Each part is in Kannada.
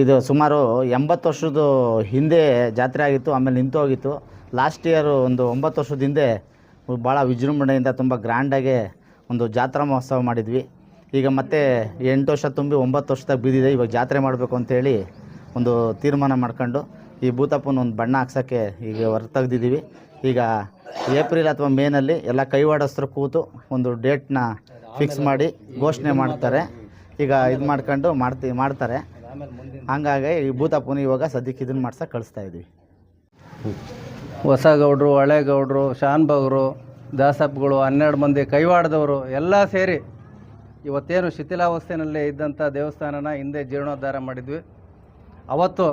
ಇದು ಸುಮಾರು ಎಂಬತ್ತು ವರ್ಷದ ಹಿಂದೆ ಜಾತ್ರೆ ಆಗಿತ್ತು, ಆಮೇಲೆ ನಿಂತು ಹೋಗಿತ್ತು. ಲಾಸ್ಟ್ ಇಯರ್ ಒಂದು ಒಂಬತ್ತು ವರ್ಷದ ಹಿಂದೆ ಭಾಳ ವಿಜೃಂಭಣೆಯಿಂದ ತುಂಬ ಗ್ರ್ಯಾಂಡಾಗಿ ಒಂದು ಜಾತ್ರಾ ಮಹೋತ್ಸವ ಮಾಡಿದ್ವಿ. ಈಗ ಮತ್ತೆ ಎಂಟು ವರ್ಷ ತುಂಬಿ ಒಂಬತ್ತು ವರ್ಷದಾಗ ಬಿದ್ದಿದೆ. ಇವಾಗ ಜಾತ್ರೆ ಮಾಡಬೇಕು ಅಂತೇಳಿ ಒಂದು ತೀರ್ಮಾನ ಮಾಡ್ಕೊಂಡು ಈ ಭೂತಪ್ಪನ ಒಂದು ಬಣ್ಣ ಹಾಕ್ಸೋಕ್ಕೆ ಈಗ ಹೊರ ತೆಗ್ದಿದ್ದೀವಿ ಈಗ ಏಪ್ರಿಲ್ ಅಥವಾ ಮೇನಲ್ಲಿ ಎಲ್ಲ ಕೈವಾಡಸ್ತ್ರ ಕೂತು ಒಂದು ಡೇಟ್ನ ಫಿಕ್ಸ್ ಮಾಡಿ ಘೋಷಣೆ ಮಾಡ್ತಾರೆ. ಈಗ ಇದು ಮಾಡ್ಕೊಂಡು ಮಾಡ್ತಿ, ಮಾಡ್ತಾರೆ. ಹಂಗಾಗಿ ಈ ಭೂತಪ್ಪನ ಇವಾಗ ಸದ್ಯಕ್ಕೆ ಇದನ್ನು ಮಾಡ್ಸಕ್ಕೆ ಕಳಿಸ್ತಾ ಇದ್ವಿ. ಹೊಸ ಗೌಡ್ರು ಹಳೆ ಗೌಡ್ರು ಶಾನ್ ಬಗ್ರು ದಾಸಪ್ಪಗಳು ಹನ್ನೆರಡು ಮಂದಿ ಕೈವಾಡದವರು ಎಲ್ಲ ಸೇರಿ ಇವತ್ತೇನು ಶಿಥಿಲಾವಸ್ಥೆಯಲ್ಲಿ ಇದ್ದಂಥ ದೇವಸ್ಥಾನನ ಹಿಂದೆ ಜೀರ್ಣೋದ್ಧಾರ ಮಾಡಿದ್ವಿ. ಅವತ್ತು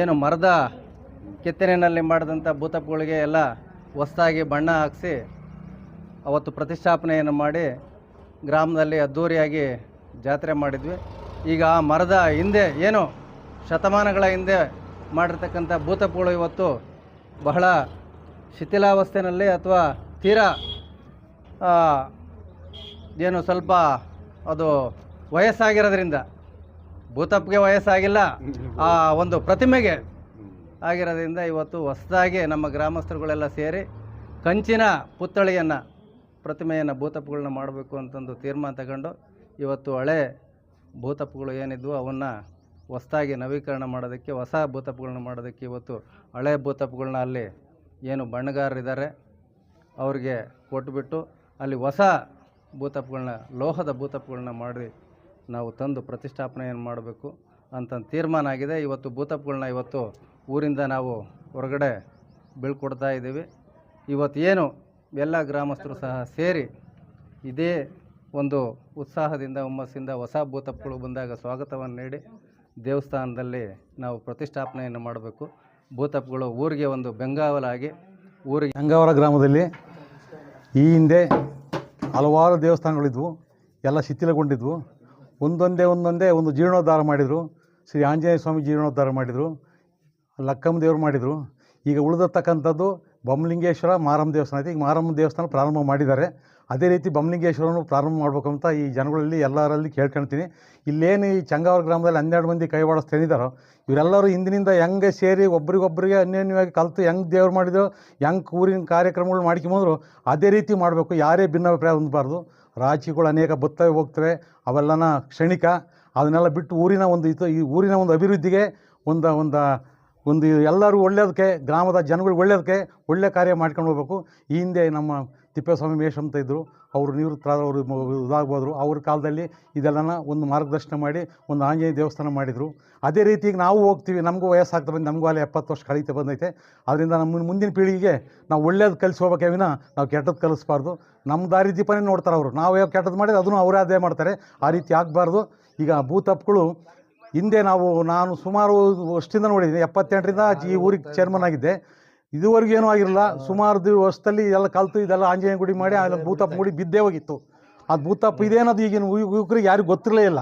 ಏನು ಮರದ ಕೆತ್ತನೆಯಲ್ಲಿ ಮಾಡಿದಂಥ ಭೂತಪ್ಪಗಳಿಗೆ ಎಲ್ಲ ಹೊಸದಾಗಿ ಬಣ್ಣ ಹಾಕಿಸಿ ಅವತ್ತು ಪ್ರತಿಷ್ಠಾಪನೆಯನ್ನು ಮಾಡಿ ಗ್ರಾಮದಲ್ಲಿ ಅದ್ಧೂರಿಯಾಗಿ ಜಾತ್ರೆ ಮಾಡಿದ್ವಿ. ಈಗ ಆ ಮರದ ಹಿಂದೆ ಏನು ಶತಮಾನಗಳ ಹಿಂದೆ ಮಾಡಿರ್ತಕ್ಕಂಥ ಭೂತಪ್ಪಗಳು ಇವತ್ತು ಬಹಳ ಶಿಥಿಲಾವಸ್ಥೆಯಲ್ಲಿ ಅಥವಾ ತೀರಾ ಏನು ಸ್ವಲ್ಪ ಅದು ವಯಸ್ಸಾಗಿರೋದ್ರಿಂದ ಭೂತಪ್ಪಿಗೆ ವಯಸ್ಸಾಗಿಲ್ಲ, ಆ ಒಂದು ಪ್ರತಿಮೆಗೆ ಆಗಿರೋದ್ರಿಂದ ಇವತ್ತು ಹೊಸದಾಗಿ ನಮ್ಮ ಗ್ರಾಮಸ್ಥರುಗಳೆಲ್ಲ ಸೇರಿ ಕಂಚಿನ ಪುತ್ಥಳಿಯನ್ನು, ಪ್ರತಿಮೆಯನ್ನು ಭೂತಪ್ಗಳನ್ನ ಮಾಡಬೇಕು ಅಂತಂದು ತೀರ್ಮಾನ ತಗೊಂಡು ಇವತ್ತು ಹಳೆ ಭೂತಪ್ಪಗಳು ಏನಿದ್ವು, ಅವನ್ನು ಹೊಸದಾಗಿ ನವೀಕರಣ ಮಾಡೋದಕ್ಕೆ, ಹೊಸ ಭೂತಪ್ಪಗಳನ್ನ ಮಾಡೋದಕ್ಕೆ ಇವತ್ತು ಹಳೆ ಭೂತಪ್ಪಗಳನ್ನ ಅಲ್ಲಿ ಏನು ಬಣ್ಣಗಾರರಿದ್ದಾರೆ ಅವ್ರಿಗೆ ಕೊಟ್ಬಿಟ್ಟು ಅಲ್ಲಿ ಹೊಸ ಭೂತಪ್ಪಗಳನ್ನ ಲೋಹದ ಭೂತಪ್ಪಗಳನ್ನ ಮಾಡಿ ನಾವು ತಂದು ಪ್ರತಿಷ್ಠಾಪನೆಯನ್ನು ಮಾಡಬೇಕು ಅಂತ ತೀರ್ಮಾನ ಆಗಿದೆ. ಇವತ್ತು ಭೂತಪ್ಪಗಳನ್ನ ಇವತ್ತು ಊರಿಂದ ನಾವು ಹೊರಗಡೆ ಬೀಳ್ಕೊಡ್ತಾ ಇದ್ದೀವಿ. ಏನು ಎಲ್ಲ ಗ್ರಾಮಸ್ಥರು ಸಹ ಸೇರಿ ಇದೇ ಒಂದು ಉತ್ಸಾಹದಿಂದ, ಹುಮ್ಮಸ್ಸಿಂದ ಹೊಸ ಭೂತಪ್ಪಗಳು ಬಂದಾಗ ಸ್ವಾಗತವನ್ನು ನೀಡಿ ದೇವಸ್ಥಾನದಲ್ಲಿ ನಾವು ಪ್ರತಿಷ್ಠಾಪನೆಯನ್ನು ಮಾಡಬೇಕು. ಭೂತಪ್ಪಗಳು ಊರಿಗೆ ಒಂದು ಬೆಂಗಾವಲಾಗಿ, ಊರಿಗೆ ಗಂಗಾವರ ಗ್ರಾಮದಲ್ಲಿ ಈ ಹಿಂದೆ ಹಲವಾರು ದೇವಸ್ಥಾನಗಳಿದ್ವು, ಎಲ್ಲ ಶಿಥಿಲಗೊಂಡಿದ್ವು. ಒಂದೊಂದೇ ಒಂದೊಂದೇ ಒಂದು ಜೀರ್ಣೋದ್ಧಾರ ಮಾಡಿದರು. ಶ್ರೀ ಆಂಜನೇಯ ಸ್ವಾಮಿ ಜೀರ್ಣೋದ್ಧಾರ ಮಾಡಿದರು, ಲಕ್ಕಮ್ಮ ದೇವರು ಮಾಡಿದರು. ಈಗ ಉಳಿದತಕ್ಕಂಥದ್ದು ಬೊಮ್ಮಲಿಂಗೇಶ್ವರ ಮಾರಮ್ಮ ದೇವಸ್ಥಾನ ಐತಿ. ಈಗ ಮಾರಮ್ಮ ದೇವಸ್ಥಾನ ಪ್ರಾರಂಭ ಮಾಡಿದ್ದಾರೆ. ಅದೇ ರೀತಿ ಬೊಮ್ಮಲಿಂಗೇಶ್ವರನು ಪ್ರಾರಂಭ ಮಾಡಬೇಕು ಅಂತ ಈ ಜನಗಳಲ್ಲಿ ಎಲ್ಲರಲ್ಲಿ ಕೇಳ್ಕೊಳ್ತೀನಿ. ಇಲ್ಲೇನು ಈ ಚಂಗಾವರ ಗ್ರಾಮದಲ್ಲಿ ಹನ್ನೆರಡು ಮಂದಿ ಕೈವಾಡಿಸ್ತೇನಿದ್ದಾರೋ ಇವರೆಲ್ಲರೂ ಹಿಂದಿನಿಂದ ಹೆಂಗೆ ಸೇರಿ ಒಬ್ರಿಗೊಬ್ಬರಿಗೆ ಅನ್ಯೋನ್ಯವಾಗಿ ಕಲಿತು ಹೆಂಗೆ ದೇವ್ರು ಮಾಡಿದ್ರು ಹೆಂಗೆ ಊರಿನ ಕಾರ್ಯಕ್ರಮಗಳು ಮಾಡ್ಕೊಂಬಂದ್ರು, ಅದೇ ರೀತಿ ಮಾಡಬೇಕು. ಯಾರೇ ಭಿನ್ನಾಭಿಪ್ರಾಯ ಹೊಂದಬಾರ್ದು. ರಾಜಿಗಳು ಅನೇಕ ಬತ್ತವೆ ಹೋಗ್ತವೆ. ಅವೆಲ್ಲನ ಕ್ಷಣಿಕ. ಅದನ್ನೆಲ್ಲ ಬಿಟ್ಟು ಊರಿನ ಒಂದು ಇದು, ಈ ಊರಿನ ಒಂದು ಅಭಿವೃದ್ಧಿಗೆ ಒಂದು ಒಂದು ಒಂದು ಎಲ್ಲರೂ ಒಳ್ಳೆಯದಕ್ಕೆ, ಗ್ರಾಮದ ಜನಗಳಿಗೆ ಒಳ್ಳೆಯದಕ್ಕೆ ಒಳ್ಳೆ ಕಾರ್ಯ ಮಾಡ್ಕೊಂಡು ಹೋಗ್ಬೇಕು. ಈ ಹಿಂದೆ ನಮ್ಮ ತಿಪ್ಪೇಸ್ವಾಮಿ ಮೇಷ್ ಅಂತ ಇದ್ದರು ಅವರು ನಿವೃತ್ತರಾದವರು ಇದಾಗ್ಬೋದ್ರು. ಅವ್ರ ಕಾಲದಲ್ಲಿ ಇದೆಲ್ಲನ ಒಂದು ಮಾರ್ಗದರ್ಶನ ಮಾಡಿ ಒಂದು ಆಂಜನೇಯ ದೇವಸ್ಥಾನ ಮಾಡಿದರು. ಅದೇ ರೀತಿ ನಾವು ಹೋಗ್ತೀವಿ. ನಮಗೂ ವಯಸ್ಸಾಗ್ತಾ ಬಂದು, ನಮಗೂ ಅಲ್ಲಿ ಎಪ್ಪತ್ತು ವರ್ಷ ಕಳೀತಾ ಬಂದೈತೆ. ಅದರಿಂದ ನಮ್ಮ ಮುಂದಿನ ಪೀಳಿಗೆಗೆ ನಾವು ಒಳ್ಳೇದು ಕಲಿಸ್ಕೋಬೇಕೆ ವಿನ ನಾವು ಕೆಟ್ಟದ್ದು ಕಲಿಸ್ಬಾರ್ದು. ನಮ್ಮ ದಾರಿ ದೀಪನೇ ನೋಡ್ತಾರೆ ಅವರು. ನಾವು ಯಾವ ಕೆಟ್ಟದ್ದು ಮಾಡಿದ್ರೆ ಅದನ್ನು ಅವರೇ ಅದೇ ಮಾಡ್ತಾರೆ. ಆ ರೀತಿ ಆಗಬಾರ್ದು. ಈಗ ಭೂತಪ್ಪಗಳು ಹಿಂದೆ ನಾವು, ನಾನು ಸುಮಾರು ವರ್ಷದಿಂದ ನೋಡಿದ್ದೀನಿ. ಎಪ್ಪತ್ತೆಂಟರಿಂದ ಈ ಊರಿಗೆ ಚೇರ್ಮನ್ ಆಗಿದ್ದೆ. ಇದುವರೆಗೂ ಏನೂ ಆಗಿರಲಿಲ್ಲ ಸುಮಾರು ದಿವ ವರ್ಷದಲ್ಲಿ ಎಲ್ಲ ಕಲ್ತು ಇದೆಲ್ಲ ಆಂಜನೇಯ ಗುಡಿ ಮಾಡಿ ಅಲ್ಲಿ ಭೂತಪ್ಪ ಗುಡಿ ಬಿದ್ದೇ ಹೋಗಿತ್ತು. ಅದು ಭೂತಪ್ಪ ಇದೇನದು ಈಗಿನ ಯುವಕರಿಗೆ ಯಾರಿಗೂ ಗೊತ್ತಿರಲೇ ಇಲ್ಲ.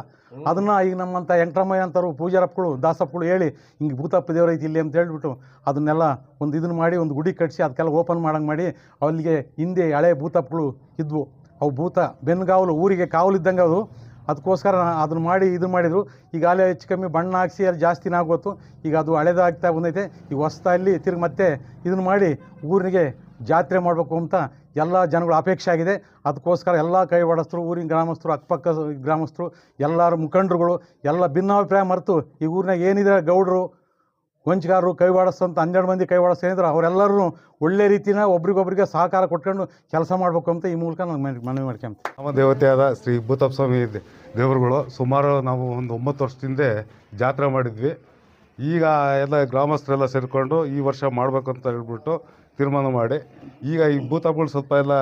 ಅದನ್ನು ಈಗ ನಮ್ಮಂಥ ಎಂಟ್ರಮ್ಮಯ್ಯ ಅಂತಾರು ಪೂಜಾರಪ್ಪಗಳು ದಾಸಪ್ಪಗಳು ಹೇಳಿ ಹಿಂಗೆ ಭೂತಪ್ಪ ದೇವರೈತಿ ಇಲ್ಲಿ ಅಂತ ಹೇಳಿಬಿಟ್ಟು ಅದನ್ನೆಲ್ಲ ಒಂದು ಇದನ್ನು ಮಾಡಿ ಒಂದು ಗುಡಿ ಕಟ್ಟಿಸಿ ಅದಕ್ಕೆಲ್ಲ ಓಪನ್ ಮಾಡಂಗೆ ಮಾಡಿ ಅವಲ್ಲಿಗೆ ಹಿಂದೆ ಹಳೆ ಭೂತಪ್ಪಗಳು ಇದ್ವು. ಅವು ಭೂತ ಬೆನ್ಗಾವಲು ಊರಿಗೆ ಕಾವಲಿದ್ದಂಗೆ ಅದು. ಅದಕ್ಕೋಸ್ಕರ ಅದನ್ನು ಮಾಡಿ ಇದು ಮಾಡಿದರು. ಈಗ ಅಲ್ಲೇ ಹೆಚ್ಚು ಕಮ್ಮಿ ಬಣ್ಣ ಹಾಕಿಸಿ ಅಲ್ಲಿ ಜಾಸ್ತಿನ ಆಗೋತು ಈಗ ಅದು ಹಳೆದಾಗ್ತಾ ಬಂದೈತೆ. ಈಗ ಹೊಸ್ದಲ್ಲಿ ತಿರುಗಿ ಮತ್ತೆ ಇದನ್ನು ಮಾಡಿ ಊರಿಗೆ ಜಾತ್ರೆ ಮಾಡಬೇಕು ಅಂತ ಎಲ್ಲ ಜನಗಳ ಅಪೇಕ್ಷೆ ಆಗಿದೆ. ಅದಕ್ಕೋಸ್ಕರ ಎಲ್ಲ ಕೈ ಊರಿನ ಗ್ರಾಮಸ್ಥರು, ಅಕ್ಕಪಕ್ಕ ಗ್ರಾಮಸ್ಥರು, ಎಲ್ಲರ ಮುಖಂಡರುಗಳು ಎಲ್ಲ ಭಿನ್ನಾಭಿಪ್ರಾಯ ಮರೆತು ಈ ಊರಿನಾಗ ಏನಿದೆ ಗೌಡರು ವಂಚಗಾರರು ಕೈವಾಡಿಸ್ತಂತ ಹನ್ನೆರಡು ಮಂದಿ ಕೈವಾಡಿಸ್ತಾ ಅವರೆಲ್ಲರೂ ಒಳ್ಳೆ ರೀತಿನ ಒಬ್ರಿಗೊಬ್ರಿಗೆ ಸಹಕಾರ ಕೊಟ್ಕೊಂಡು ಕೆಲಸ ಮಾಡಬೇಕು ಅಂತ ಈ ಮೂಲಕ ನಾನು ಮನವಿ ಮಾಡ್ಕೊಂತ ನಮ್ಮ ದೇವತೆಯಾದ ಶ್ರೀ ಭೂತಪ್ಪ ಸ್ವಾಮಿ ದೇವರುಗಳು ಸುಮಾರು ನಾವು ಒಂದು ಒಂಬತ್ತು ವರ್ಷದಿಂದ ಜಾತ್ರೆ ಮಾಡಿದ್ವಿ. ಈಗ ಎಲ್ಲ ಗ್ರಾಮಸ್ಥರೆಲ್ಲ ಸೇರಿಕೊಂಡು ಈ ವರ್ಷ ಮಾಡಬೇಕು ಅಂತ ಹೇಳ್ಬಿಟ್ಟು ತೀರ್ಮಾನ ಮಾಡಿ. ಈಗ ಈ ಭೂತಪ್ಪಗಳು ಸ್ವಲ್ಪ ಎಲ್ಲ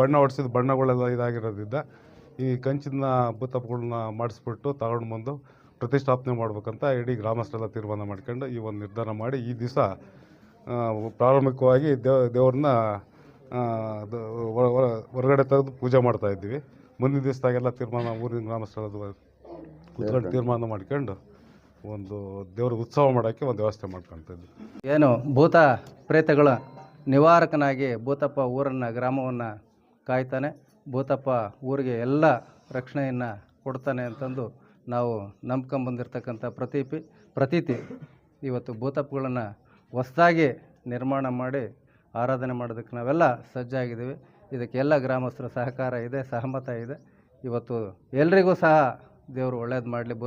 ಬಣ್ಣ ಹೊಡ್ಸಿದ ಬಣ್ಣಗಳೆಲ್ಲ ಇದಾಗಿರೋದ್ರಿಂದ ಈ ಕಂಚಿನ ಭೂತಪ್ಪಗಳನ್ನ ಮಾಡಿಸ್ಬಿಟ್ಟು ತಗೊಂಡು ಬಂದು ಪ್ರತಿಷ್ಠಾಪನೆ ಮಾಡ್ಬೇಕಂತ ಇಡೀ ಗ್ರಾಮಸ್ಥರೆಲ್ಲ ತೀರ್ಮಾನ ಮಾಡ್ಕೊಂಡು ಈ ಒಂದು ನಿರ್ಧಾರ ಮಾಡಿ ಈ ದಿವಸ ಪ್ರಾರಂಭಿಕವಾಗಿ ದೇವ ದೇವ್ರನ್ನ ಹೊರಗಡೆ ತೆಗೆದು ಪೂಜೆ ಮಾಡ್ತಾ ಇದ್ದೀವಿ. ಮುಂದಿನ ದಿವಸದಾಗೆಲ್ಲ ತೀರ್ಮಾನ ಊರಿನ ಗ್ರಾಮಸ್ಥರದ್ದು ಕೂತ್ಕೊಂಡು ತೀರ್ಮಾನ ಮಾಡ್ಕೊಂಡು ಒಂದು ದೇವ್ರ ಉತ್ಸವ ಮಾಡೋಕ್ಕೆ ಒಂದು ವ್ಯವಸ್ಥೆ ಮಾಡ್ಕೊಳ್ತಾ ಇದ್ವಿ ಏನು ಭೂತ ಪ್ರೇತಗಳ ನಿವಾರಕನಾಗಿ ಭೂತಪ್ಪ ಊರನ್ನು, ಗ್ರಾಮವನ್ನು ಕಾಯ್ತಾನೆ. ಭೂತಪ್ಪ ಊರಿಗೆ ಎಲ್ಲ ರಕ್ಷಣೆಯನ್ನು ಕೊಡ್ತಾನೆ ಅಂತಂದು ನಾವು ನಂಬ್ಕೊಂಬಂದಿರ್ತಕ್ಕಂಥ ಪ್ರತೀಪಿ ಪ್ರತೀತಿ ಇವತ್ತು ಭೂತಪ್ಪಗಳನ್ನು ಹೊಸ್ದಾಗಿ ನಿರ್ಮಾಣ ಮಾಡಿ ಆರಾಧನೆ ಮಾಡೋದಕ್ಕೆ ನಾವೆಲ್ಲ ಸಜ್ಜಾಗಿದ್ದೀವಿ. ಇದಕ್ಕೆ ಎಲ್ಲ ಗ್ರಾಮಸ್ಥರ ಸಹಕಾರ ಇದೆ, ಸಹಮತ ಇದೆ. ಇವತ್ತು ಎಲ್ರಿಗೂ ಸಹ ದೇವರು ಒಳ್ಳೇದು ಮಾಡಲಿ.